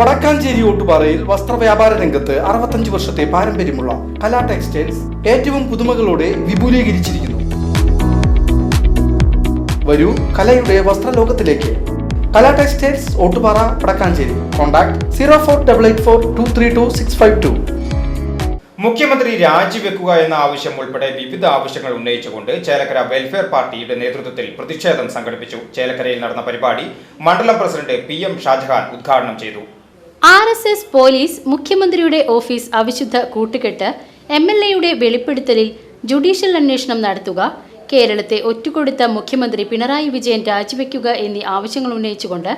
വടക്കാഞ്ചേരി ഓട്ടുപാറയിൽ വസ്ത്രവ്യാപാര രംഗത്ത് അറുപത്തഞ്ച് വർഷത്തെ പാരമ്പര്യമുള്ള കലാ ടെക്സ്റ്റൈൽസ് ഏറ്റവും പുതുമകളോടെ വിപുലീകരിച്ചിരിക്കുന്നു. വരൂ കലയുടെ വസ്ത്രലോകത്തിലേക്ക്. Kala textiles Ottupara Vadakkanchery. Contact zero four double eight four two three two six five two. മുഖ്യമന്ത്രി രാജിവെക്കുക എന്ന ആവശ്യം ഉൾപ്പെടെ വിവിധ ആവശ്യങ്ങൾ ഉന്നയിച്ചുകൊണ്ട് ചേലക്കര വെൽഫെയർ പാർട്ടിയുടെ നേതൃത്വത്തിൽ പ്രതിഷേധം സംഘടിപ്പിച്ചു. ചേലക്കരയിൽ നടന്ന പരിപാടി മണ്ഡലം പ്രസിഡന്റ് പി എം ഷാജഹാൻ ഉദ്ഘാടനം ചെയ്തു. ആർ എസ് എസ് പോലീസ് മുഖ്യമന്ത്രിയുടെ ഓഫീസ് അവിശുദ്ധ കൂട്ടുകെട്ട് എം എൽ എയുടെ വെളിപ്പെടുത്തലിൽ ജുഡീഷ്യൽ അന്വേഷണം നടത്തുക കേരളത്തെ ഒറ്റുകൊടുത്ത മുഖ്യമന്ത്രി പിണറായി വിജയൻ രാജിവെക്കുക എന്നീ ആവശ്യങ്ങൾ ഉന്നയിച്ചുകൊണ്ട്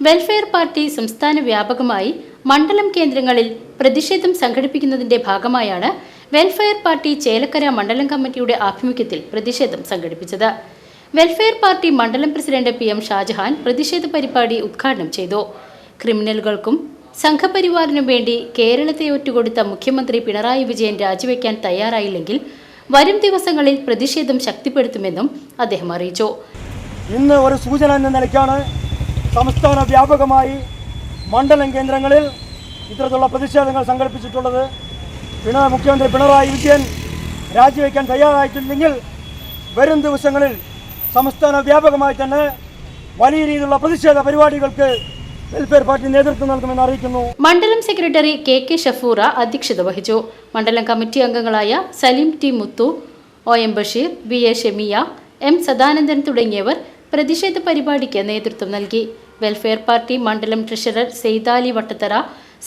വെൽഫെയർ പാർട്ടി സംസ്ഥാന വ്യാപകമായി മണ്ഡലം കേന്ദ്രങ്ങളിൽ പ്രതിഷേധം സംഘടിപ്പിക്കുന്നതിന്റെ ഭാഗമായാണ് വെൽഫെയർ പാർട്ടി ചേലക്കര മണ്ഡലം കമ്മിറ്റിയുടെ ആഭിമുഖ്യത്തിൽ പ്രതിഷേധം സംഘടിപ്പിച്ചത്. വെൽഫെയർ പാർട്ടി മണ്ഡലം പ്രസിഡന്റ് പി എം ഷാജഹാൻ പ്രതിഷേധ പരിപാടി ഉദ്ഘാടനം ചെയ്തു. ക്രിമിനലുകൾക്കും സംഘപരിവാറിനും വേണ്ടി കേരളത്തെ ഒറ്റുകൊടുത്ത മുഖ്യമന്ത്രി പിണറായി വിജയൻ രാജിവെക്കാൻ തയ്യാറായില്ലെങ്കിൽ വരും ദിവസങ്ങളിൽ പ്രതിഷേധം ശക്തിപ്പെടുത്തുമെന്നും അദ്ദേഹം അറിയിച്ചു. ഇന്ന് ഒരു സൂചന എന്ന നിലയ്ക്കാണ് സംസ്ഥാന വ്യാപകമായി മണ്ഡലം കേന്ദ്രങ്ങളിൽ ഇത്തരത്തിലുള്ള പ്രതിഷേധങ്ങൾ സംഘടിപ്പിച്ചിട്ടുള്ളത്. പിണറായി മുഖ്യമന്ത്രി പിണറായി വിജയൻ രാജിവെക്കാൻ തയ്യാറായിട്ടില്ലെങ്കിൽ വരും ദിവസങ്ങളിൽ സംസ്ഥാന വ്യാപകമായി തന്നെ വലിയ രീതിയിലുള്ള പ്രതിഷേധ പരിപാടികൾക്ക് വെൽഫെയർ പാർട്ടി നേതൃത്വം അറിയിക്കുന്നു. മണ്ഡലം സെക്രട്ടറി കെ കെ ഷഫൂറ അധ്യക്ഷത വഹിച്ചു. മണ്ഡലം കമ്മിറ്റി അംഗങ്ങളായ Saleem T Muthu O M Basheer V A Shemiya M Sadanandan തുടങ്ങിയവർ പ്രതിഷേധ പരിപാടിക്ക് നേതൃത്വം നൽകി. വെൽഫെയർ പാർട്ടി മണ്ഡലം ട്രഷറർ സെയ്താലി വട്ടത്തറ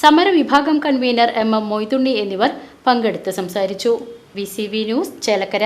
സമരവിഭാഗം കൺവീനർ എം എം മൊയ്തുണ്ണി എന്നിവർ പങ്കെടുത്ത് സംസാരിച്ചു. V C V news Chelakkara.